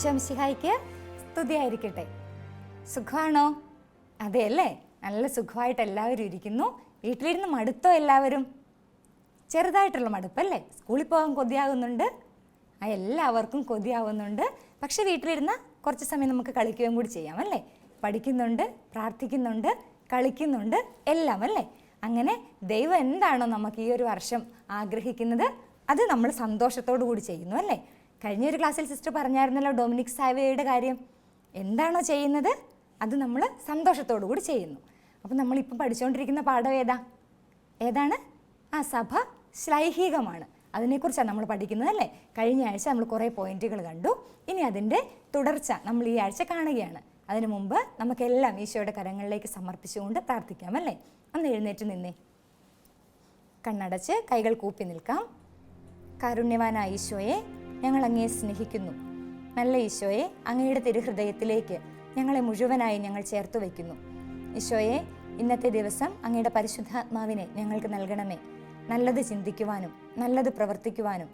ഈശംസിഹായിക്ക് സ്തുതിയായിരിക്കട്ടെ. സുഖമാണോ? അതെ അല്ലേ നല്ല സുഖമായിട്ട് എല്ലാവരും ഇരിക്കുന്നു. വീട്ടിലിരുന്ന് മടുത്തോ എല്ലാവരും? ചെറുതായിട്ടുള്ള മടുപ്പല്ലേ? സ്കൂളിൽ പോകാൻ കൊതിയാകുന്നുണ്ട് ആ എല്ലാവർക്കും കൊതിയാവുന്നുണ്ട്. പക്ഷെ വീട്ടിലിരുന്ന് കുറച്ച് സമയം നമുക്ക് കളിക്കുകയും കൂടി ചെയ്യാം അല്ലേ? പഠിക്കുന്നുണ്ട് പ്രാർത്ഥിക്കുന്നുണ്ട് കളിക്കുന്നുണ്ട് എല്ലാം അല്ലേ? അങ്ങനെ ദൈവം എന്താണോ നമുക്ക് ഈ ഒരു വർഷം ആഗ്രഹിക്കുന്നത് അത് നമ്മൾ സന്തോഷത്തോടു കൂടി ചെയ്യുന്നു അല്ലേ? കഴിഞ്ഞ ഒരു ക്ലാസ്സിൽ സിസ്റ്റർ പറഞ്ഞായിരുന്നല്ലോ ഡൊമിനിക് സാവയുടെ കാര്യം. എന്താണോ ചെയ്യുന്നത്? അത് നമ്മൾ സന്തോഷത്തോടു കൂടി ചെയ്യുന്നു. അപ്പം നമ്മളിപ്പം പഠിച്ചുകൊണ്ടിരിക്കുന്ന പാഠം ഏതാ? ഏതാണ്? ആ സഭ ശ്ലൈഹികമാണ്. അതിനെക്കുറിച്ചാണ് നമ്മൾ പഠിക്കുന്നത് അല്ലേ? കഴിഞ്ഞ ആഴ്ച നമ്മൾ കുറേ പോയിന്റുകൾ കണ്ടു. ഇനി അതിന്റെ തുടർച്ച നമ്മൾ ഈ ആഴ്ച കാണുകയാണ്. അതിനു മുമ്പ് നമുക്കെല്ലാം ഈശോയുടെ കരങ്ങളിലേക്ക് സമർപ്പിച്ചുകൊണ്ട് പ്രാർത്ഥിക്കാം അല്ലേ? അന്ന് എഴുന്നേറ്റ് നിന്നേ. കണ്ണടച്ച് കൈകൾ കൂപ്പി നിൽക്കാം. കാരുണ്യവാനായ ഈശോയെ ഞങ്ങൾ അങ്ങയെ സ്നേഹിക്കുന്നു. നല്ല ഈശോയെ അങ്ങയുടെ തിരുഹൃദയത്തിലേക്ക് ഞങ്ങളെ മുഴുവനായി ഞങ്ങൾ ചേർത്തു വയ്ക്കുന്നു. ഈശോയെ ഇന്നത്തെ ദിവസം അങ്ങയുടെ പരിശുദ്ധാത്മാവിനെ ഞങ്ങൾക്ക് നൽകണമേ. നല്ലത് ചിന്തിക്കുവാനും നല്ലത് പ്രവർത്തിക്കുവാനും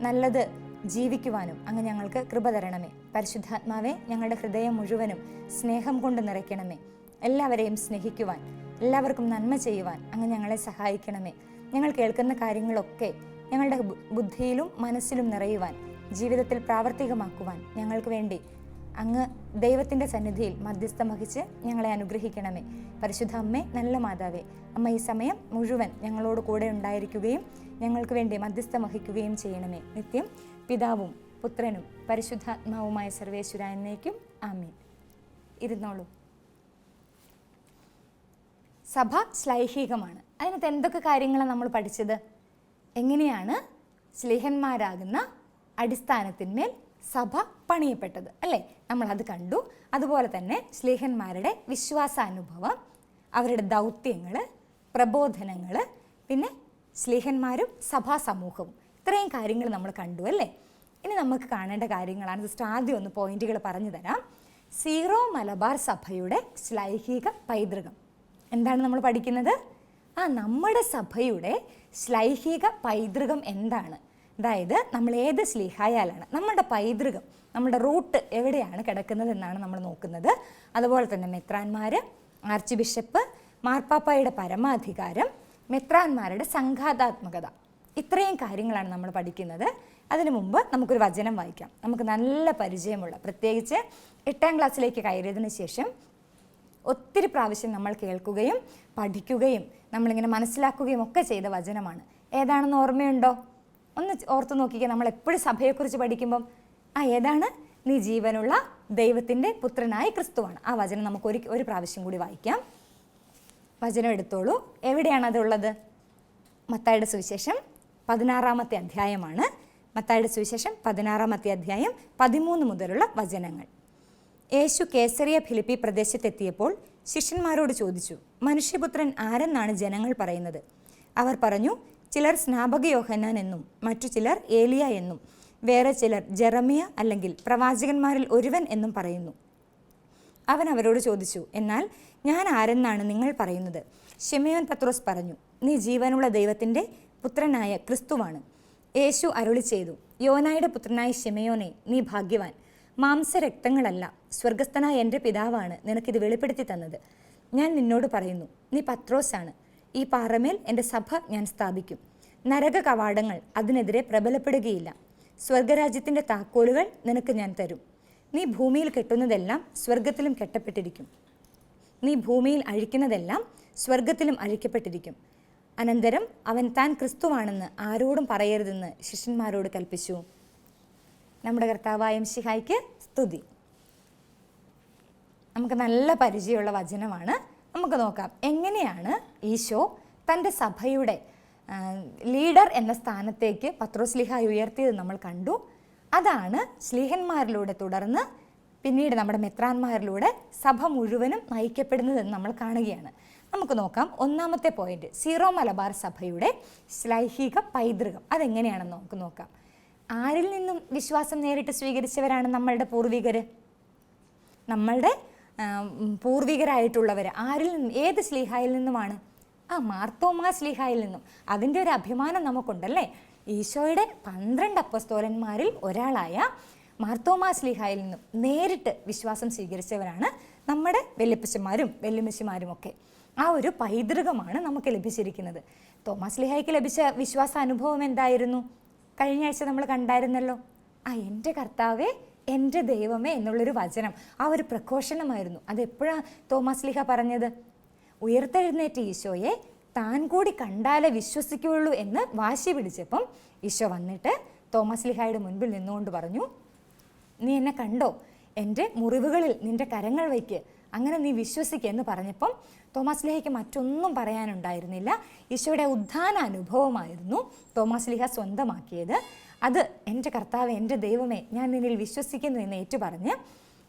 നല്ലത് ജീവിക്കുവാനും അങ്ങ് ഞങ്ങൾക്ക് കൃപ തരണമേ. പരിശുദ്ധാത്മാവെ ഞങ്ങളുടെ ഹൃദയം മുഴുവനും സ്നേഹം കൊണ്ട് നിറയ്ക്കണമേ. എല്ലാവരെയും സ്നേഹിക്കുവാൻ എല്ലാവർക്കും നന്മ ചെയ്യുവാൻ അങ്ങ് ഞങ്ങളെ സഹായിക്കണമേ. ഞങ്ങൾ കേൾക്കുന്ന കാര്യങ്ങളൊക്കെ ഞങ്ങളുടെ ബുദ്ധിയിലും മനസ്സിലും നിറയുവാൻ ജീവിതത്തിൽ പ്രാവർത്തികമാക്കുവാൻ ഞങ്ങൾക്ക് വേണ്ടി അങ്ങ് ദൈവത്തിന്റെ സന്നിധിയിൽ മധ്യസ്ഥം വഹിച്ച് ഞങ്ങളെ അനുഗ്രഹിക്കണമേ. പരിശുദ്ധ അമ്മേ നല്ല മാതാവേ അമ്മ ഈ സമയം മുഴുവൻ ഞങ്ങളോട് കൂടെ ഉണ്ടായിരിക്കുകയും ഞങ്ങൾക്ക് വേണ്ടി മധ്യസ്ഥം വഹിക്കുകയും ചെയ്യണമേ. നിത്യം പിതാവും പുത്രനും പരിശുദ്ധാത്മാവുമായ സർവേശ്വര എന്നേക്കും ആമീൻ. ഇരുന്നോളൂ. സഭ ശ്ലൈഹികമാണ് അതിനകത്ത് എന്തൊക്കെ കാര്യങ്ങളാണ് നമ്മൾ പഠിച്ചത്? എങ്ങനെയാണ് സ്ലേഹന്മാരാകുന്ന അടിസ്ഥാനത്തിന്മേൽ സഭ പണിയപ്പെട്ടത്? അല്ലേ? അത് കണ്ടു. അതുപോലെ തന്നെ സ്ലേഹന്മാരുടെ വിശ്വാസാനുഭവം അവരുടെ ദൗത്യങ്ങൾ പ്രബോധനങ്ങൾ പിന്നെ സ്ലേഹന്മാരും സഭാ സമൂഹവും ഇത്രയും കാര്യങ്ങൾ നമ്മൾ കണ്ടു അല്ലേ? ഇനി നമുക്ക് കാണേണ്ട കാര്യങ്ങളാണ്. ജസ്റ്റ് ആദ്യം ഒന്ന് പോയിന്റുകൾ പറഞ്ഞു തരാം. സീറോ മലബാർ സഭയുടെ ശ്ലൈഹിക പൈതൃകം. എന്താണ് നമ്മൾ പഠിക്കുന്നത്? ആ നമ്മുടെ സഭയുടെ ശ്ലൈഹിക പൈതൃകം എന്താണ്? അതായത് നമ്മൾ ഏത് സ്ലീഹായാലാണ് നമ്മുടെ പൈതൃകം നമ്മുടെ റൂട്ട് എവിടെയാണ് കിടക്കുന്നത് എന്നാണ് നമ്മൾ നോക്കുന്നത്. അതുപോലെ തന്നെ മെത്രാന്മാർ ആർച്ച് ബിഷപ്പ് മാർപ്പാപ്പായുടെ പരമാധികാരം മെത്രാന്മാരുടെ സംഘാതാത്മകത. ഇത്രയും കാര്യങ്ങളാണ് നമ്മൾ പഠിക്കുന്നത്. അതിനു മുമ്പ് നമുക്കൊരു വചനം വായിക്കാം. നമുക്ക് നല്ല പരിചയമുള്ള പ്രത്യേകിച്ച് എട്ടാം ക്ലാസ്സിലേക്ക് കയറിയതിന് ശേഷം ഒത്തിരി പ്രാവശ്യം നമ്മൾ കേൾക്കുകയും പഠിക്കുകയും നമ്മളിങ്ങനെ മനസ്സിലാക്കുകയും ഒക്കെ ചെയ്ത വചനമാണ്. ഏതാണെന്ന് ഓർമ്മയുണ്ടോ? ഒന്ന് ഓർത്തു നോക്കിക്കുക നമ്മൾ എപ്പോഴും സഭയെക്കുറിച്ച് പഠിക്കുമ്പം ആ ഏതാണ്? നീ ജീവനുള്ള ദൈവത്തിന്റെ പുത്രനായ ക്രിസ്തുവാണ്. ആ വചനം നമുക്ക് ഒരു ഒരു പ്രാവശ്യം കൂടി വായിക്കാം. വചനം എടുത്തോളൂ. എവിടെയാണ് അതുള്ളത് മത്തായുടെ സുവിശേഷം പതിനാറാമത്തെ അധ്യായമാണ്. മത്തായുടെ സുവിശേഷം പതിനാറാമത്തെ അധ്യായം പതിമൂന്ന് മുതലുള്ള വചനങ്ങൾ. യേശു കേസറിയ ഫിലിപ്പി പ്രദേശത്തെത്തിയപ്പോൾ ശിഷ്യന്മാരോട് ചോദിച്ചു മനുഷ്യപുത്രൻ ആരെന്നാണ് ജനങ്ങൾ പറയുന്നത്? അവർ പറഞ്ഞു ചിലർ സ്നാപക യോഹന്നാൻ എന്നും മറ്റു ചിലർ ഏലിയ എന്നും വേറെ ചിലർ ജെറമിയ അല്ലെങ്കിൽ പ്രവാചകന്മാരിൽ ഒരുവൻ എന്നും പറയുന്നു. അവൻ അവരോട് ചോദിച്ചു എന്നാൽ ഞാൻ ആരെന്നാണ് നിങ്ങൾ പറയുന്നത്? ഷിമയോൻ പത്രോസ് പറഞ്ഞു നീ ജീവനുള്ള ദൈവത്തിന്റെ പുത്രനായ ക്രിസ്തുവാണ്. യേശു അരുളി ചെയ്തു യോനായുടെ പുത്രനായ ഷിമയോനെ നീ ഭാഗ്യവാൻ. മാംസരക്തങ്ങളല്ല. സ്വർഗസ്ഥനായ എന്റെ പിതാവാണ് നിനക്കിത് വെളിപ്പെടുത്തി തന്നത്. ഞാൻ നിന്നോട് പറയുന്നു നീ പത്രോസാണ്. ഈ പാറമേൽ എന്റെ സഭ ഞാൻ സ്ഥാപിക്കും. നരക കവാടങ്ങൾ അതിനെതിരെ പ്രബലപ്പെടുകയില്ല. സ്വർഗരാജ്യത്തിന്റെ താക്കോലുകൾ നിനക്ക് ഞാൻ തരും. നീ ഭൂമിയിൽ കെട്ടുന്നതെല്ലാം സ്വർഗത്തിലും കെട്ടപ്പെട്ടിരിക്കും. നീ ഭൂമിയിൽ അഴിക്കുന്നതെല്ലാം സ്വർഗത്തിലും അഴിക്കപ്പെട്ടിരിക്കും. അനന്തരം അവൻ താൻ ക്രിസ്തുവാണെന്ന് ആരോടും പറയരുതെന്ന് ശിഷ്യന്മാരോട് കൽപ്പിച്ചു. നമ്മുടെ കർത്താവായ ശിഹായിക്ക് സ്തുതി. നമുക്ക് നല്ല പരിചയമുള്ള വചനമാണ്. നമുക്ക് നോക്കാം. എങ്ങനെയാണ് ഈശോ തന്റെ സഭയുടെ ലീഡർ എന്ന സ്ഥാനത്തേക്ക് പത്രോസ്ലിഹായി ഉയർത്തിയത് നമ്മൾ കണ്ടു. അതാണ് സ്ലീഹന്മാരിലൂടെ തുടർന്ന് പിന്നീട് നമ്മുടെ മെത്രാന്മാരിലൂടെ സഭ മുഴുവനും നയിക്കപ്പെടുന്നതെന്ന് നമ്മൾ കാണുകയാണ്. നമുക്ക് നോക്കാം. ഒന്നാമത്തെ പോയിന്റ്. സീറോ മലബാർ സഭയുടെ ശ്ലൈഹിക പൈതൃകം. അതെങ്ങനെയാണെന്ന് നമുക്ക് നോക്കാം. ആരിൽ നിന്നും വിശ്വാസം നേരിട്ട് സ്വീകരിച്ചവരാണ് നമ്മളുടെ പൂർവികർ നമ്മളുടെ പൂർവികരായിട്ടുള്ളവർ ആരിൽ നിന്നും ഏത് സ്ലീഹായിൽ നിന്നുമാണ്? ആ മാർത്തോമാ സ്ലീഹായിൽ നിന്നും. അതിന്റെ ഒരു അഭിമാനം നമുക്കുണ്ടല്ലേ? ഈശോയുടെ പന്ത്രണ്ട് അപ്പസ്തോലന്മാരിൽ ഒരാളായ മാർത്തോമാ സ്ലീഹായിൽ നിന്നും നേരിട്ട് വിശ്വാസം സ്വീകരിച്ചവരാണ് നമ്മുടെ വല്യപ്പച്ചന്മാരും വല്യമ്മച്ചിമാരും ഒക്കെ ആ ഒരു പൈതൃകമാണ് നമുക്ക് ലഭിച്ചിരിക്കുന്നത്. തോമസ് ലിഹായ്ക്ക് ലഭിച്ച വിശ്വാസ അനുഭവം എന്തായിരുന്നു? കഴിഞ്ഞ ആഴ്ച നമ്മൾ കണ്ടായിരുന്നല്ലോ. ആ എന്റെ കർത്താവേ എന്റെ ദൈവമേ എന്നുള്ളൊരു വചനം ആ ഒരു പ്രഘോഷണമായിരുന്നു. അതെപ്പോഴാണ് തോമസ് ലിഹ പറഞ്ഞത്? ഉയർത്തെഴുന്നേറ്റ് ഈശോയെ താൻ കൂടി കണ്ടാലേ വിശ്വസിക്കുകയുള്ളൂ എന്ന് വാശി പിടിച്ചപ്പം ഈശോ വന്നിട്ട് തോമസ് ലിഹായുടെ മുൻപിൽ നിന്നുകൊണ്ട് പറഞ്ഞു നീ എന്നെ കണ്ടോ? എന്റെ മുറിവുകളിൽ നിന്റെ കരങ്ങൾ വയ്ക്ക്. അങ്ങനെ നീ വിശ്വസിക്കുക എന്ന് പറഞ്ഞപ്പം തോമസ് ലിഹയ്ക്ക് മറ്റൊന്നും പറയാനുണ്ടായിരുന്നില്ല. ഈശോയുടെ ഉദ്ധാന അനുഭവമായിരുന്നു തോമസ് ലിഹ സ്വന്തമാക്കിയത്. അത് എന്റെ കർത്താവ് എന്റെ ദൈവമേ ഞാൻ നിന്നിൽ വിശ്വസിക്കുന്നു എന്ന് ഏറ്റുപറഞ്ഞ്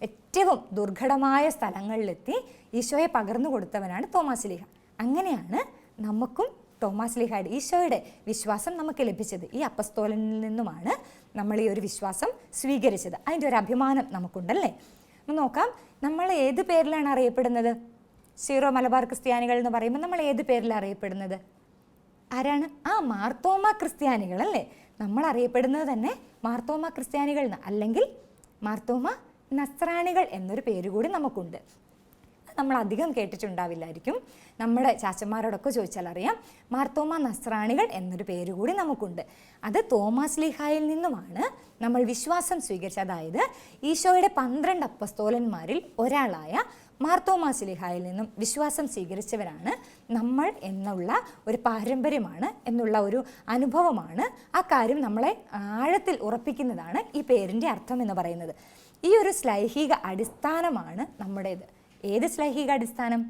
ഏറ്റവും ദുർഘടമായ സ്ഥലങ്ങളിലെത്തി ഈശോയെ പകർന്നു കൊടുത്തവനാണ് തോമസ് ലിഹ. അങ്ങനെയാണ് നമുക്കും തോമസ് ലിഹയുടെ ഈശോയുടെ വിശ്വാസം നമുക്ക് ലഭിച്ചത്. ഈ അപ്പസ്തോലനിൽ നിന്നുമാണ് നമ്മൾ ഈ ഒരു വിശ്വാസം സ്വീകരിച്ചത്. അതിന്റെ ഒരു അഭിമാനം നമുക്കുണ്ടല്ലേ? നോക്കാം. നമ്മൾ ഏത് പേരിലാണ് അറിയപ്പെടുന്നത്? സീറോ മലബാർ ക്രിസ്ത്യാനികൾ എന്ന് പറയുമ്പോൾ നമ്മൾ ഏത് പേരിൽ അറിയപ്പെടുന്നത്? ആരാണ്? ആ മാർത്തോമ ക്രിസ്ത്യാനികൾ അല്ലേ? നമ്മൾ അറിയപ്പെടുന്നത് തന്നെ മാർത്തോമ ക്രിസ്ത്യാനികൾ എന്ന് അല്ലെങ്കിൽ മാർത്തോമ നസ്രാണികൾ എന്നൊരു പേര് കൂടി നമുക്കുണ്ട്. നമ്മൾ അധികം കേട്ടിട്ടുണ്ടാവില്ലായിരിക്കും. നമ്മുടെ ചാച്ചന്മാരോടൊക്കെ ചോദിച്ചാൽ അറിയാം മാർത്തോമ നസ്രാണികൾ എന്നൊരു പേര് കൂടി നമുക്കുണ്ട്. അത് തോമസ് ലിഹായിൽ നിന്നുമാണ് നമ്മൾ വിശ്വാസം സ്വീകരിച്ചത്. അതായത് ഈശോയുടെ പന്ത്രണ്ട് അപ്പസ്തോലന്മാരിൽ ഒരാളായ മാർത്തോമാസ് ലിഹായിൽ നിന്നും വിശ്വാസം സ്വീകരിച്ചവരാണ് നമ്മൾ എന്നുള്ള ഒരു പാരമ്പര്യമാണ് എന്നുള്ള ഒരു അനുഭവമാണ് ആ കാര്യം നമ്മളെ ആഴത്തിൽ ഉറപ്പിക്കുന്നതാണ് ഈ പേരിന്റെ അർത്ഥം എന്ന് പറയുന്നത്. ഈ ഒരു സ്ലൈഹിക അടിസ്ഥാനമാണ് നമ്മുടേത്. ഏത് സ്ലൈഹിക അടിസ്ഥാനം?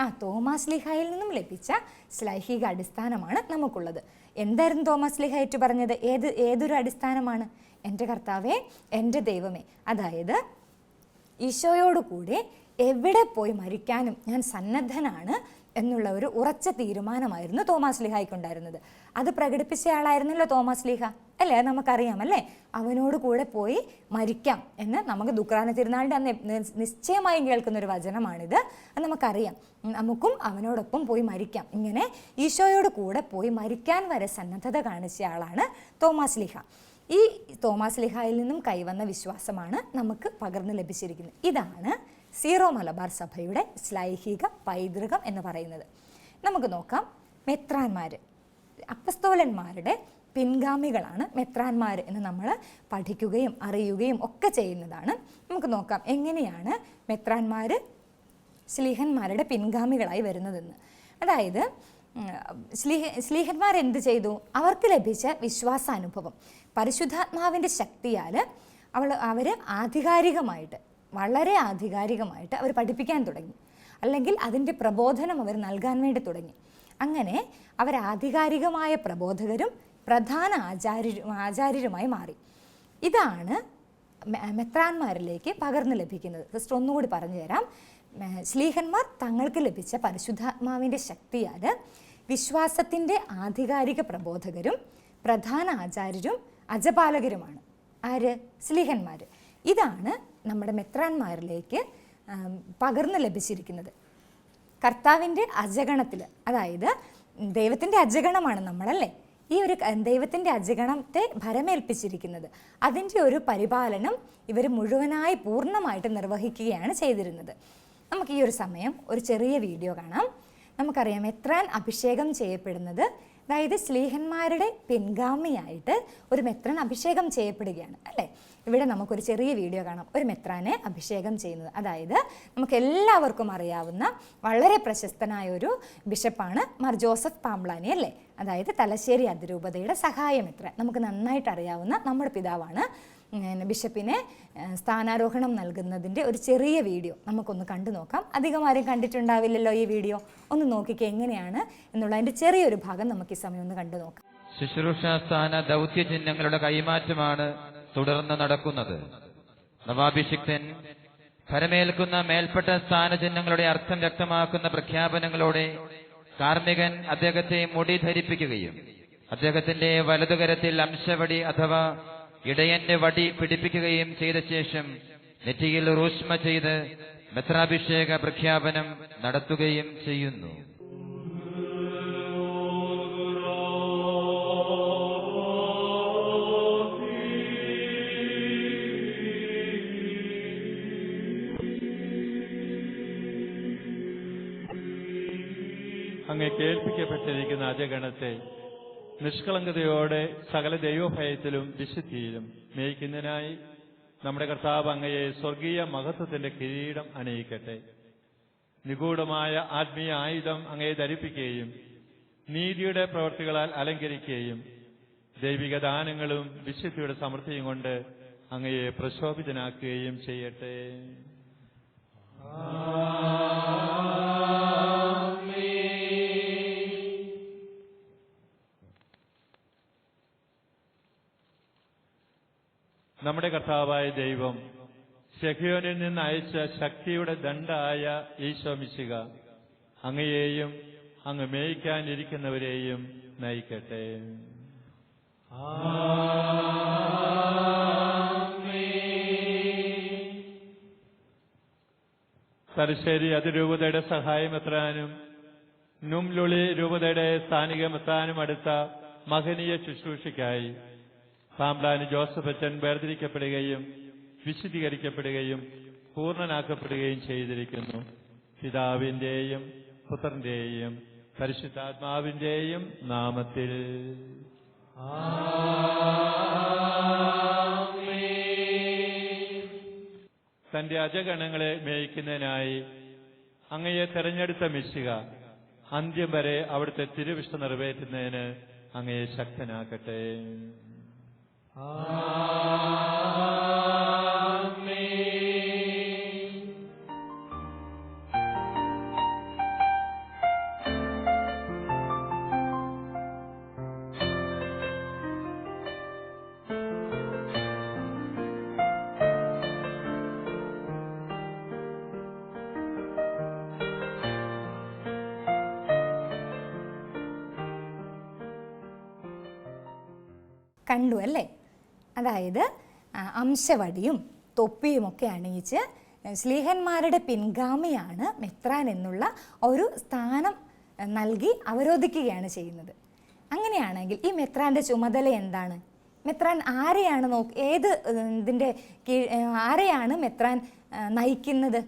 ആ തോമാസ് ലിഹായിൽ നിന്നും ലഭിച്ച സ്ലൈഹിക അടിസ്ഥാനമാണ് നമുക്കുള്ളത്. എന്തായിരുന്നു തോമസ് ലിഹ ഏറ്റു പറഞ്ഞത്? ഏത് ഏതൊരു അടിസ്ഥാനമാണ്? എന്റെ കർത്താവേ എന്റെ ദൈവമേ. അതായത് ഈശോയോട് കൂടെ എവിടെ പോയി മരിക്കാനും ഞാൻ സന്നദ്ധനാണ് എന്നുള്ള ഒരു ഉറച്ച തീരുമാനമായിരുന്നു തോമസ് ലിഹായിക്കുണ്ടായിരുന്നത് അത് പ്രകടിപ്പിച്ച ആളായിരുന്നല്ലോ തോമസ് ലിഹ. അല്ലേ? നമുക്കറിയാം അല്ലേ? അവനോട് കൂടെ പോയി മരിക്കാം എന്ന് നമുക്ക് ദുഃഖാന തിരുനാളിന്റെ അന്ന് നിശ്ചയമായും കേൾക്കുന്ന ഒരു വചനമാണിത്. അത് നമുക്കറിയാം. നമുക്കും അവനോടൊപ്പം പോയി മരിക്കാം. ഇങ്ങനെ ഈശോയോട് കൂടെ പോയി മരിക്കാൻ വരെ സന്നദ്ധത കാണിച്ച ആളാണ് തോമാസ് ലിഹ. ഈ തോമസ് ലിഹായിൽ നിന്നും കൈവന്ന വിശ്വാസമാണ് നമുക്ക് പകർന്നു ലഭിച്ചിരിക്കുന്നത്. ഇതാണ് സീറോ മലബാർ സഭയുടെ ശ്ലൈഹിക പൈതൃകം എന്ന് പറയുന്നത്. നമുക്ക് നോക്കാം. മെത്രാന്മാർ അപ്പസ്തോലന്മാരുടെ പിൻഗാമികളാണ് മെത്രാന്മാർ എന്ന് നമ്മൾ പഠിക്കുകയും അറിയുകയും ഒക്കെ ചെയ്യുന്നതാണ്. നമുക്ക് നോക്കാം എങ്ങനെയാണ് മെത്രാന്മാർ സ്ലീഹന്മാരുടെ പിൻഗാമികളായി വരുന്നതെന്ന്. അതായത് ശ്ലീഹ സ്ലീഹ സ്ലീഹന്മാർ എന്ത് ചെയ്തു? അവർക്ക് ലഭിച്ച വിശ്വാസാനുഭവം. പരിശുദ്ധാത്മാവിന്റെ ശക്തിയാൽ അവൾ അവർ ആധികാരികമായിട്ട് വളരെ ആധികാരികമായിട്ട് അവർ പഠിപ്പിക്കാൻ തുടങ്ങി. അല്ലെങ്കിൽ അതിന്റെ പ്രബോധനം അവർ നൽകാൻ വേണ്ടി തുടങ്ങി. അങ്ങനെ അവർ ആധികാരികമായ പ്രബോധകരും പ്രധാന ആചാര്യ ആചാര്യരുമായി മാറി. ഇതാണ് മെത്രാന്മാരിലേക്ക് പകർന്നു ലഭിക്കുന്നത്. ജസ്റ്റ് ഒന്നുകൂടി പറഞ്ഞു തരാം. ശ്ലീഹന്മാർ തങ്ങൾക്ക് ലഭിച്ച പരിശുദ്ധാത്മാവിന്റെ ശക്തിയാൽ വിശ്വാസത്തിന്റെ ആധികാരിക പ്രബോധകരും പ്രധാന ആചാര്യരും അജപാലകരുമാണ്. ആര്? ശ്ലീഹന്മാർ ഇതാണ് നമ്മുടെ മെത്രാന്മാരിലേക്ക് പകർന്നു ലഭിച്ചിരിക്കുന്നത്. കർത്താവിന്റെ അജഗണത്തിൽ അതായത് ദൈവത്തിന്റെ അജഗണമാണ് നമ്മളല്ലേ? ഈ ഒരു ദൈവത്തിന്റെ അജഗണത്തെ ഭരമേൽപ്പിച്ചിരിക്കുന്നത്. അതിന്റെ ഒരു പരിപാലനം ഇവർ മുഴുവനായി പൂർണമായിട്ട് നിർവഹിക്കുകയാണ് ചെയ്തിരുന്നത്. നമുക്ക് ഈ ഒരു സമയം ഒരു ചെറിയ വീഡിയോ കാണാം. നമുക്കറിയാം എത്രാൻ അഭിഷേകം ചെയ്യപ്പെടുന്നത് അതായത് സ്ലീഹന്മാരുടെ പിൻഗാമിയായിട്ട് ഒരു മെത്രൻ അഭിഷേകം ചെയ്യപ്പെടുകയാണ് അല്ലേ? ഇവിടെ നമുക്കൊരു ചെറിയ വീഡിയോ കാണാം. ഒരു മെത്രാനെ അഭിഷേകം ചെയ്യുന്നത്. അതായത് നമുക്ക് എല്ലാവർക്കും അറിയാവുന്ന വളരെ പ്രശസ്തനായ ഒരു ബിഷപ്പാണ് മാർ ജോസഫ് പാംബ്ലാനി അല്ലേ? അതായത് തലശ്ശേരി അതിരൂപതയുടെ സഹായമെത്ര നമുക്ക് നന്നായിട്ട് അറിയാവുന്ന നമ്മുടെ പിതാവാണ് ബിഷപ്പിനെ സ്ഥാനാരോഹണം നൽകുന്നതിന്റെ ഒരു ചെറിയ വീഡിയോ നമുക്കൊന്ന് കണ്ടു നോക്കാം. അധികം ആരും കണ്ടിട്ടുണ്ടാവില്ലല്ലോ ഈ വീഡിയോ. ഒന്ന് നോക്കിക്കേ എങ്ങനെയാണ് എന്നുള്ളതിന്റെ ചെറിയൊരു ഭാഗം നമുക്ക് ഈ സമയം ഒന്ന് കണ്ടു നോക്കാം. ശുശ്രൂഷ സ്ഥാന ദൗത്യ ചിഹ്നങ്ങളുടെ കൈമാറ്റമാണ് തുടർന്ന് നടക്കുന്നത്. നവാഭിഷിക്തൻ ഫരമേൽക്കുന്ന മേൽപ്പെട്ട സ്ഥാന സ്ഥാനചിഹ്നങ്ങളുടെ അർത്ഥം വ്യക്തമാക്കുന്ന പ്രഖ്യാപനങ്ങളോടെ കാർമികൻ അദ്ദേഹത്തെ മുടി ധരിപ്പിക്കുകയും അദ്ദേഹത്തിന്റെ വലതുകരത്തിൽ അംശവടി അഥവാ ഇടയന്റെ വടി പിടിപ്പിക്കുകയും ചെയ്ത ശേഷം നെറ്റിയിൽ റൂഷ്മ ചെയ്ത് മെത്രാഭിഷേക പ്രഖ്യാപനം നടത്തുകയും ചെയ്യുന്നു. അങ്ങ് കേൾപ്പിക്കപ്പെട്ടിരിക്കുന്ന അജഗണത്തെ നിഷ്കളങ്കതയോടെ സകല ദൈവഭയത്തിലും വിശുദ്ധിയിലും മേയ്ക്കുന്നതിനായി നമ്മുടെ കർത്താവ് അങ്ങയെ സ്വർഗീയ മഹത്വത്തിന്റെ കിരീടം അനയിക്കട്ടെ നിഗൂഢമായ ആത്മീയ ആയുധം അങ്ങയെ ധരിപ്പിക്കുകയും നീതിയുടെ പ്രവർത്തികളാൽ അലങ്കരിക്കുകയും ദൈവിക ദാനങ്ങളും വിശുദ്ധിയുടെ സമൃദ്ധിയും കൊണ്ട് അങ്ങയെ പ്രശോഭിതനാക്കുകയും ചെയ്യട്ടെ. നമ്മുടെ കർത്താവായ ദൈവം ശഖിയോനിൽ നിന്ന് അയച്ച ശക്തിയുടെ ദണ്ഡായ ഈശോ മിശിക അങ്ങയെയും അങ്ങ് മേയിക്കാനിരിക്കുന്നവരെയും നയിക്കട്ടെ. തലശ്ശേരി അതിരൂപതയുടെ സഹായമെത്താനും നുംലുളി രൂപതയുടെ സ്ഥാനികമെത്താനും അടുത്ത മഹനീയ ശുശ്രൂഷയ്ക്കായി പാമ്പ്ലാനി ജോസഫ് അച്ഛൻ വേർതിരിക്കപ്പെടുകയും വിശുദ്ധീകരിക്കപ്പെടുകയും പൂർണനാക്കപ്പെടുകയും ചെയ്തിരിക്കുന്നു. പിതാവിന്റെയും പുത്രന്റെയും പരിശുദ്ധാത്മാവിന്റെയും നാമത്തിൽ. തന്റെ അജഗണങ്ങളെ മേയിക്കുന്നതിനായി അങ്ങയെ തെരഞ്ഞെടുത്ത മിശിക അന്ത്യം വരെ അവിടുത്തെ തിരുവിഷ്ഠ നിറവേറ്റുന്നതിന് അങ്ങയെ ശക്തനാക്കട്ടെ. കണ്ടു അല്ലേ അതായത് അംശവടിയും തൊപ്പിയും ഒക്കെ അണിയിച്ച് സ്ലീഹന്മാരുടെ പിൻഗാമിയാണ് മെത്രാൻ എന്നുള്ള ഒരു സ്ഥാനം നൽകി അവരോധിക്കുകയാണ് ചെയ്യുന്നത്. അങ്ങനെയാണെങ്കിൽ ഈ മെത്രാന്റെ ചുമതല എന്താണ്? മെത്രാൻ ആരെയാണ് നോക്ക് ഏത് ഇതിന്റെ കീഴ് ആരെയാണ് മെത്രാൻ നയിക്കുന്നത്?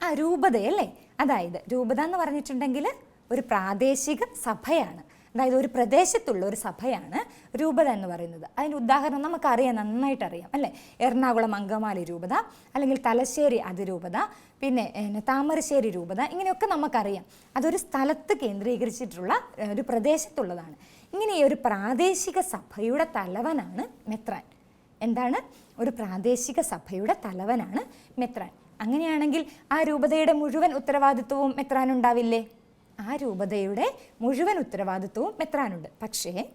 ആ രൂപതയല്ലേ? അതായത് രൂപത എന്ന് പറഞ്ഞിട്ടുണ്ടെങ്കിൽ ഒരു പ്രാദേശിക സഭയാണ്. അതായത് ഒരു പ്രദേശത്തുള്ള ഒരു സഭയാണ് രൂപത എന്ന് പറയുന്നത്. അതിന്റെ ഉദാഹരണം നമുക്കറിയാം നന്നായിട്ട് അറിയാം അല്ലേ? എറണാകുളം അങ്കമാലി രൂപത അല്ലെങ്കിൽ തലശ്ശേരി അതിരൂപത പിന്നെ താമരശ്ശേരി രൂപത ഇങ്ങനെയൊക്കെ നമുക്കറിയാം. അതൊരു സ്ഥലത്ത് കേന്ദ്രീകരിച്ചിട്ടുള്ള ഒരു പ്രദേശത്തുള്ളതാണ്. ഇങ്ങനെ ഒരു പ്രാദേശിക സഭയുടെ തലവനാണ് മെത്രാൻ. എന്താണ്? ഒരു പ്രാദേശിക സഭയുടെ തലവനാണ് മെത്രാൻ. അങ്ങനെയാണെങ്കിൽ ആ രൂപതയുടെ മുഴുവൻ ഉത്തരവാദിത്വവും മെത്രാനുണ്ടാവില്ലേ ആ രൂപതയുടെ മുഴുവൻ ഉത്തരവാദിത്വവും മെത്രാനുണ്ട്. പക്ഷേ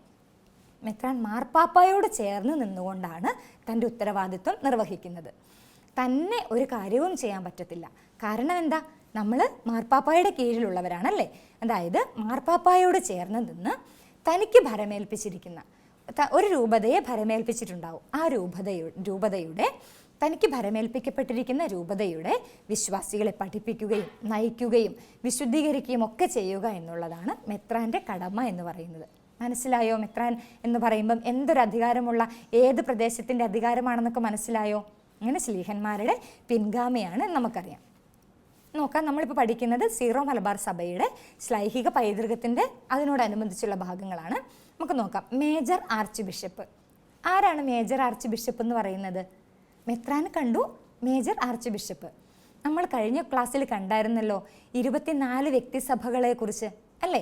മെത്രാൻ മാർപ്പാപ്പായോട് ചേർന്ന് നിന്നുകൊണ്ടാണ് തന്റെ ഉത്തരവാദിത്വം നിർവഹിക്കുന്നത്. തന്നെ ഒരു കാര്യവും ചെയ്യാൻ പറ്റത്തില്ല. കാരണം എന്താ? നമ്മൾ മാർപ്പാപ്പായുടെ കീഴിലുള്ളവരാണല്ലേ? അതായത് മാർപ്പാപ്പായോട് ചേർന്ന് നിന്ന് തനിക്ക് ഭരമേൽപ്പിച്ചിരിക്കുന്ന ഒരു രൂപതയെ ഭരമേൽപ്പിച്ചിട്ടുണ്ടാവും. ആ രൂപതയുടെ രൂപതയുടെ തനിക്ക് ഭരമേൽപ്പിക്കപ്പെട്ടിരിക്കുന്ന രൂപതയുടെ വിശ്വാസികളെ പഠിപ്പിക്കുകയും നയിക്കുകയും വിശുദ്ധീകരിക്കുകയും ഒക്കെ ചെയ്യുക എന്നുള്ളതാണ് മെത്രാന്റെ കടമ എന്ന് പറയുന്നത്. മനസ്സിലായോ മെത്രാൻ എന്ന് പറയുമ്പം എന്തൊരു അധികാരമുള്ള ഏത് പ്രദേശത്തിന്റെ അധികാരമാണെന്നൊക്കെ മനസ്സിലായോ? അങ്ങനെ ശ്ലീഹന്മാരുടെ പിൻഗാമിയാണ് നമുക്കറിയാം. നോക്കാം നമ്മളിപ്പോൾ പഠിക്കുന്നത് സീറോ മലബാർ സഭയുടെ ശ്ലൈഹിക പൈതൃകത്തിന്റെ അതിനോടനുബന്ധിച്ചുള്ള ഭാഗങ്ങളാണ്. നമുക്ക് നോക്കാം മേജർ ആർച്ച് ബിഷപ്പ്. ആരാണ് മേജർ ആർച്ച് ബിഷപ്പ് എന്ന് പറയുന്നത്? മെത്രാൻ കണ്ടു മേജർ ആർച്ച് ബിഷപ്പ്. നമ്മൾ കഴിഞ്ഞ ക്ലാസ്സിൽ കണ്ടായിരുന്നല്ലോ ഇരുപത്തിനാല് വ്യക്തിസഭകളെ കുറിച്ച് അല്ലേ?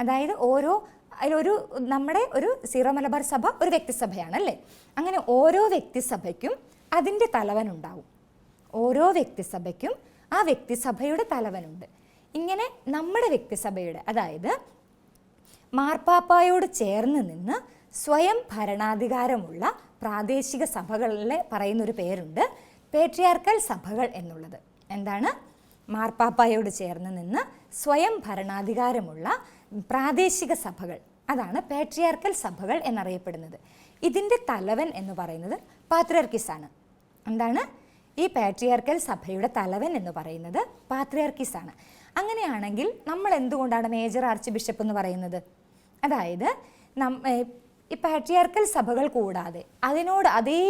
അതായത് ഓരോ അതിലൊരു നമ്മുടെ ഒരു സീറോ മലബാർ സഭ ഒരു വ്യക്തിസഭയാണ് അല്ലേ അങ്ങനെ ഓരോ വ്യക്തിസഭയ്ക്കും അതിന്റെ തലവനുണ്ടാവും. ഓരോ വ്യക്തിസഭയ്ക്കും ആ വ്യക്തിസഭയുടെ തലവനുണ്ട്. ഇങ്ങനെ നമ്മുടെ വ്യക്തിസഭയുടെ അതായത് മാർപ്പാപ്പായോട് ചേർന്ന് നിന്ന് സ്വയം ഭരണാധികാരമുള്ള പ്രാദേശിക സഭകളിൽ പറയുന്നൊരു പേരുണ്ട്. പേട്രിയാർക്കൽ സഭകൾ എന്നുള്ളത്. എന്താണ്? മാർപ്പാപ്പായോട് ചേർന്ന് നിന്ന് സ്വയം ഭരണാധികാരമുള്ള പ്രാദേശിക സഭകൾ. അതാണ് പേട്രിയാർക്കൽ സഭകൾ എന്നറിയപ്പെടുന്നത്. ഇതിന്റെ തലവൻ എന്ന് പറയുന്നത് പാത്രിയർക്കിസ് ആണ് എന്താണ്? ഈ പാട്രിയാർക്കൽ സഭയുടെ തലവൻ എന്ന് പറയുന്നത് പാത്രിയാർക്കിസ് ആണ് അങ്ങനെയാണെങ്കിൽ നമ്മൾ എന്തുകൊണ്ടാണ് മേജർ ആർച്ച് ബിഷപ്പ് എന്ന് പറയുന്നത്? അതായത് നം ഈ പാട്രിയാർക്കൽ സഭകൾ കൂടാതെ അതിനോട് അതേ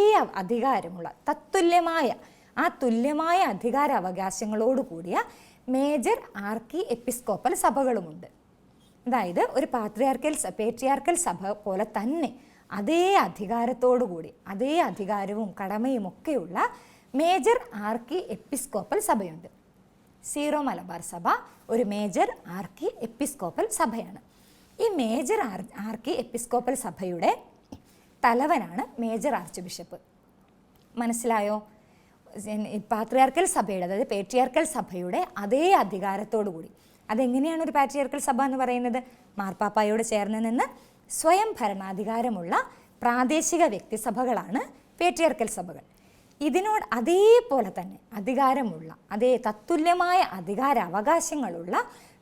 അധികാരമുള്ള തത്തുല്യമായ ആ തുല്യമായ അധികാര അവകാശങ്ങളോട് കൂടിയ മേജർ ആർക്കി എപ്പിസ്കോപ്പൽ സഭകളുമുണ്ട്. അതായത് ഒരു പാത്രിയാർക്കൽ പേട്രിയാർക്കൽ സഭ പോലെ തന്നെ അതേ അധികാരത്തോടു കൂടി അതേ അധികാരവും കടമയും ഒക്കെയുള്ള മേജർ ആർക്കി എപ്പിസ്കോപ്പൽ സഭയുണ്ട്. സീറോ മലബാർ സഭ ഒരു മേജർ ആർക്കി എപ്പിസ്കോപ്പൽ സഭയാണ്. ഈ മേജർ ആർ ആർക്കി എപ്പിസ്കോപ്പൽ സഭയുടെ തലവനാണ് മേജർ ആർച്ച് ബിഷപ്പ് മനസ്സിലായോ പാത്രിയാർക്കൽ സഭയുടെ അതായത് പേട്രിയാർക്കൽ സഭയുടെ അതേ അധികാരത്തോടു കൂടി. അതെങ്ങനെയാണ് ഒരു പാട്രിയാർക്കൽ സഭ എന്ന് പറയുന്നത്? മാർപ്പാപ്പായോട് ചേർന്ന് നിന്ന് സ്വയം ഭരണാധികാരമുള്ള പ്രാദേശിക വ്യക്തിസഭകളാണ് പേട്രിയാർക്കൽ സഭകൾ. ഇതിനോട് അതേപോലെ തന്നെ അധികാരമുള്ള അതേ തത്തുല്യമായ അധികാര അവകാശങ്ങളുള്ള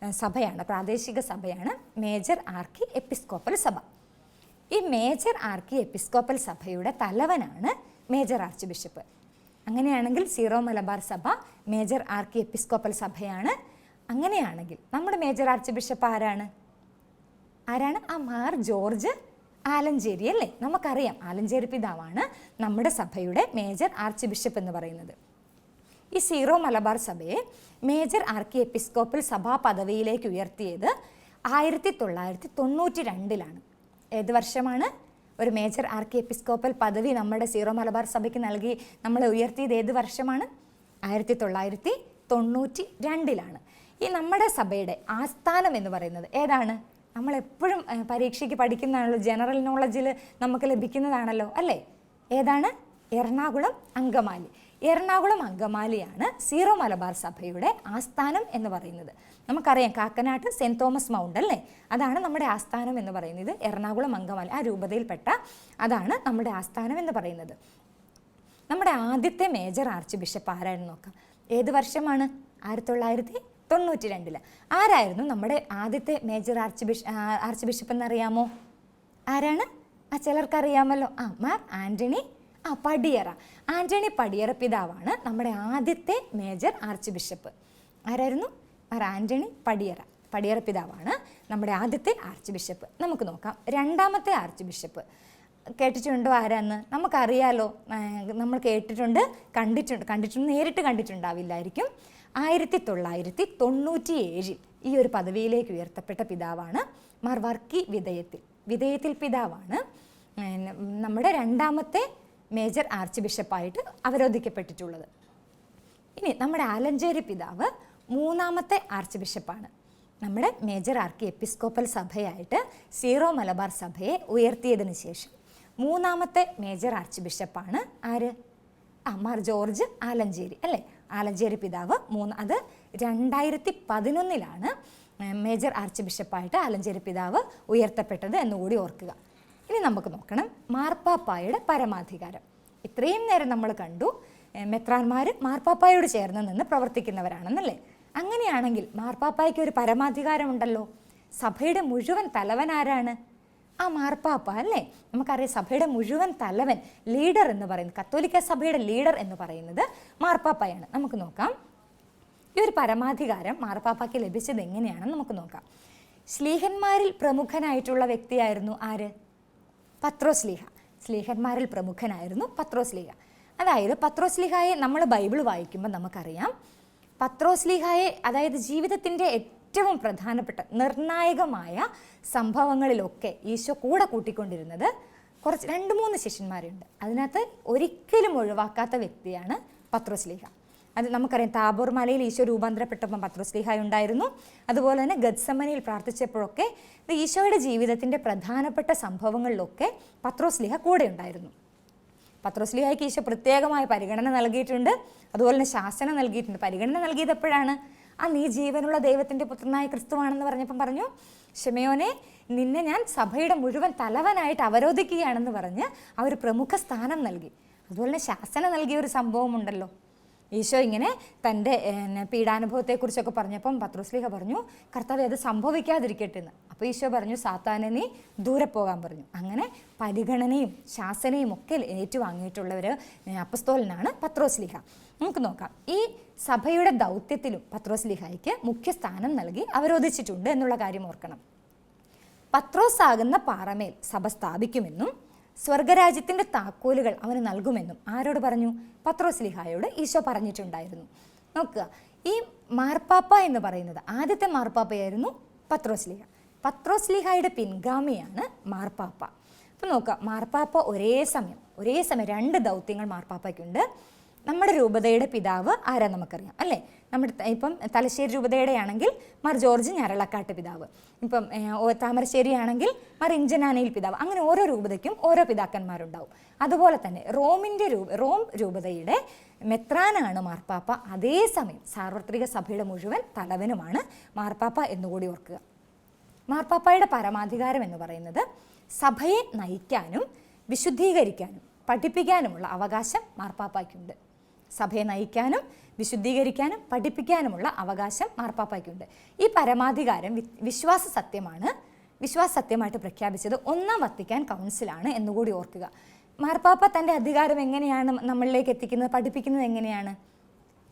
സഭയാണ് പ്രാദേശിക സഭയാണ് മേജർ ആർക്കി എപ്പിസ്കോപ്പൽ സഭ. ഈ മേജർ ആർക്കി എപ്പിസ്കോപ്പൽ സഭയുടെ തലവനാണ് മേജർ ആർച്ച് ബിഷപ്പ്. അങ്ങനെയാണെങ്കിൽ സീറോ മലബാർ സഭ മേജർ ആർക്കി എപ്പിസ്കോപ്പൽ സഭയാണ്. അങ്ങനെയാണെങ്കിൽ നമ്മുടെ മേജർ ആർച്ച് ബിഷപ്പ് ആരാണ്? ആരാണ്? ആ മാർ ജോർജ് ആലഞ്ചേരി അല്ലേ? നമുക്കറിയാം ആലഞ്ചേരി പിതാവാണ് നമ്മുടെ സഭയുടെ മേജർ ആർച്ച് ബിഷപ്പ് എന്ന് പറയുന്നത്. ഈ സീറോ മലബാർ സഭയെ മേജർ ആർക്കി എപ്പിസ്കോപ്പൽ സഭാ പദവിയിലേക്ക് ഉയർത്തിയത് ആയിരത്തി തൊള്ളായിരത്തി തൊണ്ണൂറ്റി രണ്ടിലാണ് ഏത് വർഷമാണ്? ഒരു മേജർ ആർക്കി എപ്പിസ്കോപ്പൽ പദവി നമ്മുടെ സീറോ മലബാർ സഭയ്ക്ക് നൽകി നമ്മളെ ഉയർത്തിയത് ഏത് വർഷമാണ്? ആയിരത്തി തൊള്ളായിരത്തി തൊണ്ണൂറ്റി രണ്ടിലാണ് ഈ നമ്മുടെ സഭയുടെ ആസ്ഥാനം എന്ന് പറയുന്നത് ഏതാണ്? നമ്മളെപ്പോഴും പരീക്ഷയ്ക്ക് പഠിക്കുന്നതാണല്ലോ ജനറൽ നോളജിൽ നമുക്ക് ലഭിക്കുന്നതാണല്ലോ അല്ലേ? ഏതാണ്? എറണാകുളം അങ്കമാലി. എറണാകുളം അങ്കമാലിയാണ് സീറോ മലബാർ സഭയുടെ ആസ്ഥാനം എന്ന് പറയുന്നത്. നമുക്കറിയാം കാക്കനാട്ട് സെന്റ് തോമസ് മൗണ്ട് അല്ലേ? അതാണ് നമ്മുടെ ആസ്ഥാനം എന്ന് പറയുന്നത്. എറണാകുളം അങ്കമാലി ആ രൂപതയിൽപ്പെട്ട അതാണ് നമ്മുടെ ആസ്ഥാനം എന്ന് പറയുന്നത്. നമ്മുടെ ആദ്യത്തെ മേജർ ആർച്ച് ബിഷപ്പ് ആരായിരുന്നു നോക്കാം. ഏത് വർഷമാണ്? ആയിരത്തി തൊള്ളായിരത്തി തൊണ്ണൂറ്റി രണ്ടിൽ ആരായിരുന്നു നമ്മുടെ ആദ്യത്തെ മേജർ ആർച്ച് ബിഷ ആർച്ച് ബിഷപ്പ് എന്നറിയാമോ ആരാണ്? ആ ചിലർക്കറിയാമല്ലോ. ആ മാർ ആന്റണി ആ പടിയറ. ആന്റണി പടിയറ പിതാവാണ് നമ്മുടെ ആദ്യത്തെ മേജർ ആർച്ച് ബിഷപ്പ്. ആരായിരുന്നു? ആന്റണി പടിയറ. പടിയറ പിതാവാണ് നമ്മുടെ ആദ്യത്തെ ആർച്ച് ബിഷപ്പ്. നമുക്ക് നോക്കാം. രണ്ടാമത്തെ ആർച്ച് ബിഷപ്പ്. കേട്ടിട്ടുണ്ടോ ആരാന്ന്? നമുക്കറിയാലോ. നമ്മൾ കേട്ടിട്ടുണ്ട് കണ്ടിട്ടുണ്ട് കണ്ടിട്ടുണ്ട് നേരിട്ട് കണ്ടിട്ടുണ്ടാവില്ലായിരിക്കും. ആയിരത്തി തൊള്ളായിരത്തി തൊണ്ണൂറ്റി ഏഴിൽ ഈ ഒരു പദവിയിലേക്ക് ഉയർത്തപ്പെട്ട പിതാവാണ് മാർ വർക്കി വിധേയത്തിൽ. വിധേയത്തിൽ പിതാവാണ്. നമ്മുടെ രണ്ടാമത്തെ മേജർ ആർച്ച് ബിഷപ്പായിട്ട് അവരോധിക്കപ്പെട്ടിട്ടുള്ളത്. ഇനി നമ്മുടെ ആലഞ്ചേരി പിതാവ് മൂന്നാമത്തെ ആർച്ച് ബിഷപ്പാണ്. നമ്മുടെ മേജർ ആർക്കി എപ്പിസ്കോപ്പൽ സഭയായിട്ട് സീറോ മലബാർ സഭയെ ഉയർത്തിയതിനു ശേഷം മൂന്നാമത്തെ മേജർ ആർച്ച് ബിഷപ്പാണ് ആര്? ആ മാർ ജോർജ് ആലഞ്ചേരി. അല്ലേ? ആലഞ്ചേരി പിതാവ് മൂന്ന് അത് രണ്ടായിരത്തി പതിനൊന്നിലാണ് മേജർ ആർച്ച് ബിഷപ്പായിട്ട് ആലഞ്ചേരി പിതാവ് ഉയർത്തപ്പെട്ടത് എന്നുകൂടി ഓർക്കുക. ഇനി നമുക്ക് നോക്കണം മാർപ്പാപ്പായുടെ പരമാധികാരം. ഇത്രയും നേരം നമ്മൾ കണ്ടു മെത്രാന്മാർ മാർപ്പാപ്പായോട് ചേർന്ന് നിന്ന് പ്രവർത്തിക്കുന്നവരാണെന്നല്ലേ? അങ്ങനെയാണെങ്കിൽ മാർപ്പാപ്പായ്ക്ക് ഒരു പരമാധികാരമുണ്ടല്ലോ. സഭയുടെ മുഴുവൻ തലവൻ ആരാണ്? ആ മാർപ്പാപ്പ അല്ലേ? നമുക്കറിയാം സഭയുടെ മുഴുവൻ തലവൻ ലീഡർ എന്ന് പറയുന്നത് കത്തോലിക്ക സഭയുടെ ലീഡർ എന്ന് പറയുന്നത് മാർപ്പാപ്പയാണ്. നമുക്ക് നോക്കാം. ഈ ഒരു പരമാധികാരം മാർപ്പാപ്പയ്ക്ക് ലഭിച്ചത് എങ്ങനെയാണെന്ന് നമുക്ക് നോക്കാം. ശ്ലീഹന്മാരിൽ പ്രമുഖനായിട്ടുള്ള വ്യക്തിയായിരുന്നു ആര്? പത്രോസ്ലീഹ സ്ലീഹന്മാരിൽ പ്രമുഖനായിരുന്നു പത്രോസ്ലീഹ അതായത് പത്രോസ്ലിഹായെ നമ്മൾ ബൈബിൾ വായിക്കുമ്പോൾ നമുക്കറിയാം. പത്രോസ്ലിഹായെ അതായത് ജീവിതത്തിന്റെ ഏറ്റവും പ്രധാനപ്പെട്ട നിർണായകമായ സംഭവങ്ങളിലൊക്കെ ഈശോ കൂടെ കൂട്ടിക്കൊണ്ടിരുന്നത് കുറച്ച് രണ്ട് മൂന്ന് ശിഷ്യന്മാരുണ്ട്. അതിനകത്ത് ഒരിക്കലും ഒഴിവാക്കാത്ത വ്യക്തിയാണ് പത്രോസ്ലീഹ അത് നമുക്കറിയാം താബോർ മലയിൽ ഈശോ രൂപാന്തരപ്പെട്ടപ്പം പത്രോസ്ലിഹായി ഉണ്ടായിരുന്നു. അതുപോലെ തന്നെ ഗദ്സമനയിൽ പ്രാർത്ഥിച്ചപ്പോഴൊക്കെ ഈശോയുടെ ജീവിതത്തിന്റെ പ്രധാനപ്പെട്ട സംഭവങ്ങളിലൊക്കെ പത്രോസ്ലിഹ കൂടെ ഉണ്ടായിരുന്നു. പത്രോസ്ലിഹായ്ക്ക് ഈശോ പ്രത്യേകമായ പരിഗണന നൽകിയിട്ടുണ്ട്. അതുപോലെ തന്നെ ശാസന നൽകിയിട്ടുണ്ട്. പരിഗണന നൽകിയത് എപ്പോഴാണ് ആ നീ ജീവനുള്ള ദൈവത്തിന്റെ പുത്രനായ ക്രിസ്തുവാണെന്ന് പറഞ്ഞപ്പം പറഞ്ഞു ഷെമയോനെ നിന്നെ ഞാൻ സഭയുടെ മുഴുവൻ തലവനായിട്ട് അവരോധിക്കുകയാണെന്ന് പറഞ്ഞ് ഒരു പ്രമുഖ സ്ഥാനം നൽകി. അതുപോലെ തന്നെ ശാസന നൽകിയ ഒരു സംഭവമുണ്ടല്ലോ. ഈശോ ഇങ്ങനെ തന്റെ പീഡാനുഭവത്തെക്കുറിച്ചൊക്കെ പറഞ്ഞപ്പം പത്രോസ്ലിഹ പറഞ്ഞു കർത്താവ് അത് സംഭവിക്കാതിരിക്കട്ടെ എന്ന് അപ്പോൾ ഈശോ പറഞ്ഞു സാത്താനെ നീ ദൂരെ പോകാൻ പറഞ്ഞു. അങ്ങനെ പരിഗണനയും ശാസനയും ഒക്കെ ഏറ്റുവാങ്ങിയിട്ടുള്ള ഒരു അപ്പസ്തോലനാണ് പത്രോസ്ലിഹ. നമുക്ക് നോക്കാം. ഈ സഭയുടെ ദൗത്യത്തിലും പത്രോസ്ലിഹായ്ക്ക് മുഖ്യ സ്ഥാനം നൽകി അവരോധിച്ചിട്ടുണ്ട് എന്നുള്ള കാര്യം ഓർക്കണം. പത്രോസ് ആകുന്ന പാറമേൽ സഭ സ്ഥാപിക്കുമെന്നും സ്വർഗരാജ്യത്തിന്റെ താക്കോലുകൾ അവന് നൽകുമെന്നും ആരോട് പറഞ്ഞു? പത്രോസ്ലിഹായോട് ഈശോ പറഞ്ഞിട്ടുണ്ടായിരുന്നു. നോക്കുക ഈ മാർപ്പാപ്പ എന്ന് പറയുന്നത് ആദ്യത്തെ മാർപ്പാപ്പയായിരുന്നു പത്രോസ്ലിഹ പത്രോസ്ലിഹായുടെ പിൻഗാമിയാണ് മാർപ്പാപ്പ. അപ്പം നോക്കുക മാർപ്പാപ്പ ഒരേ സമയം ഒരേ സമയം രണ്ട് ദൗത്യങ്ങൾ മാർപ്പാപ്പയ്ക്കുണ്ട്. നമ്മുടെ രൂപതയുടെ പിതാവ് ആരാ നമുക്കറിയാം അല്ലേ? നമ്മുടെ ഇപ്പം തലശ്ശേരി രൂപതയുടെ ആണെങ്കിൽ മാർ ജോർജ് ഞരളക്കാട്ട് പിതാവ്. ഇപ്പം താമരശ്ശേരി ആണെങ്കിൽ മാർ ഇഞ്ചനാനയിൽ പിതാവ്. അങ്ങനെ ഓരോ രൂപതയ്ക്കും ഓരോ പിതാക്കന്മാരുണ്ടാവും. അതുപോലെ തന്നെ റോമിന്റെ രൂപ റോം രൂപതയുടെ മെത്രാനാണ് മാർപ്പാപ്പ. അതേസമയം സാർവത്രിക സഭയുടെ മുഴുവൻ തലവനുമാണ് മാർപ്പാപ്പ എന്നുകൂടി ഓർക്കുക. മാർപ്പാപ്പയുടെ പരമാധികാരം എന്ന് പറയുന്നത് സഭയെ നയിക്കാനും വിശുദ്ധീകരിക്കാനും പഠിപ്പിക്കാനുമുള്ള അവകാശം മാർപ്പാപ്പായ്ക്കുണ്ട്. സഭയെ നയിക്കാനും വിശുദ്ധീകരിക്കാനും പഠിപ്പിക്കാനുമുള്ള അവകാശം മാർപ്പാപ്പയ്ക്കുണ്ട്. ഈ പരമാധികാരം വിശ്വാസ സത്യമാണ്. വിശ്വാസ സത്യമായിട്ട് പ്രഖ്യാപിച്ചത് ഒന്നാം വത്തിക്കാൻ കൗൺസിലാണ് എന്നുകൂടി ഓർക്കുക. മാർപ്പാപ്പ തന്റെ അധികാരം എങ്ങനെയാണ് നമ്മളിലേക്ക് എത്തിക്കുന്നത് പഠിപ്പിക്കുന്നത് എങ്ങനെയാണ്?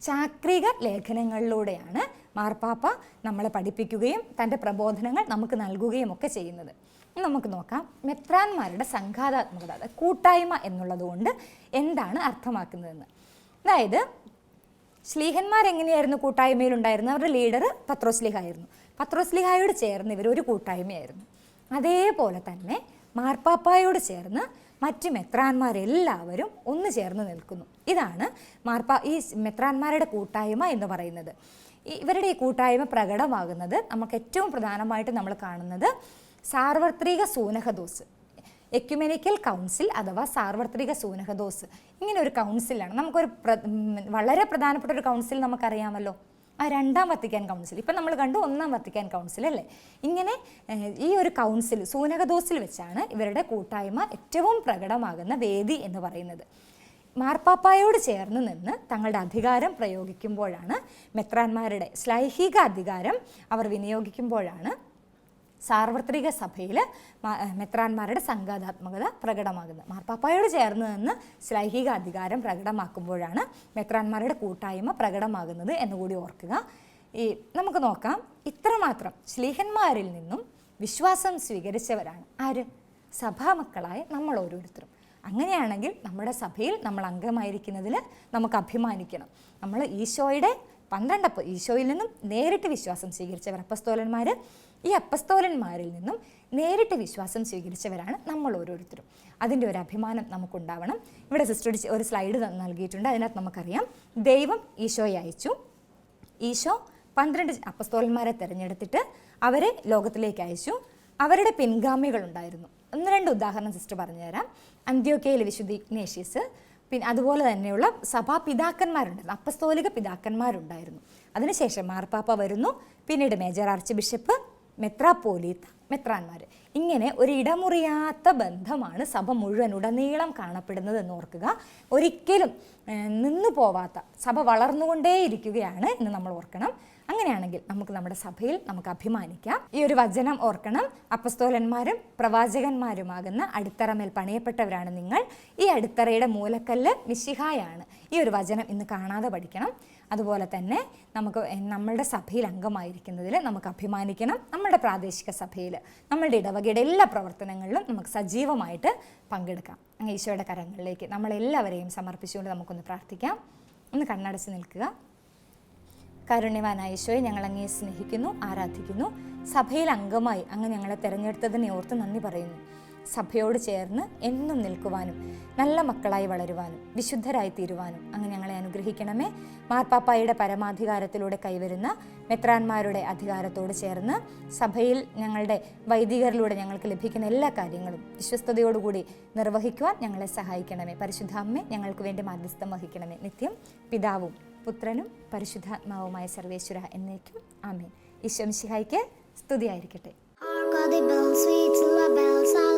ചാക്രിക ലേഖനങ്ങളിലൂടെയാണ് മാർപ്പാപ്പ നമ്മളെ പഠിപ്പിക്കുകയും തന്റെ പ്രബോധനങ്ങൾ നമുക്ക് നൽകുകയും ഒക്കെ ചെയ്യുന്നത്. നമുക്ക് നോക്കാം. മെത്രാന്മാരുടെ സംഘാതാത്മകത കൂട്ടായ്മ എന്നുള്ളതുകൊണ്ട് എന്താണ് അർത്ഥമാക്കുന്നതെന്ന്. അതായത് ശ്ലീഹന്മാർ എങ്ങനെയായിരുന്നു കൂട്ടായ്മയിൽ ഉണ്ടായിരുന്നത് അവരുടെ ലീഡർ പത്രോസ്ലിഹ ആയിരുന്നു പത്രോസ്ലിഹായോട് ചേർന്ന് ഇവർ ഒരു കൂട്ടായ്മയായിരുന്നു. അതേപോലെ തന്നെ മാർപ്പാപ്പായോട് ചേർന്ന് മറ്റ് മെത്രാന്മാരെല്ലാവരും ഒന്ന് ചേർന്ന് നിൽക്കുന്നു. ഇതാണ് മാർപ്പാ ഈ മെത്രാന്മാരുടെ കൂട്ടായ്മ എന്ന് പറയുന്നത്. ഇവരുടെ ഈ കൂട്ടായ്മ പ്രകടമാകുന്നത് നമുക്ക് ഏറ്റവും പ്രധാനമായിട്ട് നമ്മൾ കാണുന്നത് സാർവത്രിക സൂനഹദോസ്. എക്യുമെനിക്കൽ കൗൺസിൽ അഥവാ സാർവത്രിക സൂനഹദോസ്. ഇങ്ങനെ ഒരു കൗൺസിലാണ്. നമുക്കൊരു പ്ര- വളരെ പ്രധാനപ്പെട്ട ഒരു കൗൺസിൽ നമുക്കറിയാമല്ലോ. ആ രണ്ടാം വത്തിക്കാൻ കൗൺസിൽ. ഇപ്പം നമ്മൾ കണ്ടു ഒന്നാം വത്തിക്കാൻ കൗൺസിൽ അല്ലേ? ഇങ്ങനെ ഈ ഒരു കൗൺസിൽ സൂനകദോസിൽ വെച്ചാണ് ഇവരുടെ കൂട്ടായ്മ ഏറ്റവും പ്രകടമാകുന്ന വേദി എന്ന് പറയുന്നത്. മാർപ്പാപ്പായോട് ചേർന്ന് നിന്ന് തങ്ങളുടെ അധികാരം പ്രയോഗിക്കുമ്പോഴാണ് മെത്രാന്മാരുടെ ശ്ലൈഹിക അധികാരം അവർ വിനിയോഗിക്കുമ്പോഴാണ് സാർവത്രിക സഭയിൽ മെത്രാന്മാരുടെ സംഘാതാത്മകത പ്രകടമാകുന്നത്. മാർപ്പാപ്പായോട് ചേർന്ന് നിന്ന് ശ്ലൈഹിക അധികാരം പ്രകടമാക്കുമ്പോഴാണ് മെത്രാന്മാരുടെ കൂട്ടായ്മ പ്രകടമാകുന്നത് എന്നുകൂടി ഓർക്കുക. ഈ നമുക്ക് നോക്കാം. ഇത്രമാത്രം ശ്ലീഹന്മാരിൽ നിന്നും വിശ്വാസം സ്വീകരിച്ചവരാണ് ആര്? സഭാമക്കളായ നമ്മൾ ഓരോരുത്തരും. അങ്ങനെയാണെങ്കിൽ നമ്മുടെ സഭയിൽ നമ്മൾ അംഗമായിരിക്കുന്നതിൽ നമുക്ക് അഭിമാനിക്കണം. നമ്മൾ ഈശോയുടെ പന്ത്രണ്ടപ്പ് ഈശോയിൽ നിന്നും നേരിട്ട് വിശ്വാസം സ്വീകരിച്ചവർ അപ്പസ്തോലന്മാർ ഈ അപ്പസ്തോലന്മാരിൽ നിന്നും നേരിട്ട് വിശ്വാസം സ്വീകരിച്ചവരാണ് നമ്മൾ ഓരോരുത്തരും. അതിന്റെ ഒരു അഭിമാനം നമുക്കുണ്ടാവണം. ഇവിടെ സിസ്റ്റർ ഒരു- സ്ലൈഡ് നൽകിയിട്ടുണ്ട്. അതിനകത്ത് നമുക്കറിയാം. ദൈവം ഈശോയെ അയച്ചു. ഈശോ പന്ത്രണ്ട് അപ്പസ്തോലന്മാരെ തിരഞ്ഞെടുത്തിട്ട് അവരെ ലോകത്തിലേക്ക് അയച്ചു. അവരുടെ പിൻഗാമികളുണ്ടായിരുന്നു. ഒന്ന് രണ്ട് ഉദാഹരണം സിസ്റ്റർ പറഞ്ഞുതരാം. അന്ത്യോക്കയിലെ വിശുദ്ധ ഇഗ്നേഷ്യസ് പിന്നെ അതുപോലെ തന്നെയുള്ള സഭാ പിതാക്കന്മാരുണ്ടായിരുന്നു അപ്പസ്തോലിക പിതാക്കന്മാരുണ്ടായിരുന്നു. അതിനുശേഷം മാർപ്പാപ്പ വരുന്നു. പിന്നീട് മേജർ ആർച്ച് ബിഷപ്പ് മെത്രാപ്പോലീത്ത മെത്രാന്മാർ ഇങ്ങനെ ഒരു ഇടമുറിയാത്ത ബന്ധമാണ് സഭ മുഴുവൻ ഉടനീളം കാണപ്പെടുന്നത് എന്ന് ഓർക്കുക. ഒരിക്കലും നിന്നു പോവാത്ത സഭ വളർന്നുകൊണ്ടേയിരിക്കുകയാണ് എന്ന് നമ്മൾ ഓർക്കണം. അങ്ങനെയാണെങ്കിൽ നമുക്ക് നമ്മുടെ സഭയിൽ നമുക്ക് അഭിമാനിക്കാം. ഈ ഒരു വചനം ഓർക്കണം. അപ്പസ്തോലന്മാരും പ്രവാചകന്മാരുമാകുന്ന അടിത്തറമേൽ പണിയപ്പെട്ടവരാണ് നിങ്ങൾ. ഈ അടിത്തറയുടെ മൂലക്കല്ല് മിശിഹായാണ്. ഈ ഒരു വചനം ഇന്ന് കാണാതെ പഠിക്കണം. അതുപോലെ തന്നെ നമുക്ക് നമ്മളുടെ സഭയിൽ അംഗമായിരിക്കുന്നതിൽ നമുക്ക് അഭിമാനിക്കണം. നമ്മുടെ പ്രാദേശിക സഭയിൽ നമ്മളുടെ ഇടവകയുടെ എല്ലാ പ്രവർത്തനങ്ങളിലും നമുക്ക് സജീവമായിട്ട് പങ്കെടുക്കാം. അങ്ങ് ഈശോയുടെ കരങ്ങളിലേക്ക് നമ്മളെല്ലാവരെയും സമർപ്പിച്ചുകൊണ്ട് നമുക്കൊന്ന് പ്രാർത്ഥിക്കാം. ഒന്ന് കണ്ണടച്ച് നിൽക്കുക. കാരുണ്യവാനായ ഈശോയെ ഞങ്ങൾ അങ്ങേ സ്നേഹിക്കുന്നു ആരാധിക്കുന്നു. സഭയിൽ അംഗമായി അങ്ങ് ഞങ്ങളെ തിരഞ്ഞെടുത്തതിനെ ഓർത്ത് നന്ദി പറയുന്നു. സഭയോട് ചേർന്ന് എന്നും നിൽക്കുവാനും നല്ല മക്കളായി വളരുവാനും വിശുദ്ധരായി തീരുവാനും അങ്ങനെ ഞങ്ങളെ അനുഗ്രഹിക്കണമേ. മാർപ്പാപ്പായുടെ പരമാധികാരത്തിലൂടെ കൈവരുന്ന മെത്രാന്മാരുടെ അധികാരത്തോട് ചേർന്ന് സഭയിൽ ഞങ്ങളുടെ വൈദികരിലൂടെ ഞങ്ങൾക്ക് ലഭിക്കുന്ന എല്ലാ കാര്യങ്ങളും വിശ്വസ്തയോടുകൂടി നിർവഹിക്കുവാൻ ഞങ്ങളെ സഹായിക്കണമേ. പരിശുദ്ധ അമ്മേ ഞങ്ങൾക്ക് വേണ്ടി മാധ്യസ്ഥം വഹിക്കണമേ. നിത്യം പിതാവും പുത്രനും പരിശുദ്ധാത്മാവുമായ സർവേശ്വര എന്നേക്കും. ആമേൻ. ഈശ്വംശിഹായിക്ക് സ്തുതിയായിരിക്കട്ടെ. Hark the bells, sweet bells,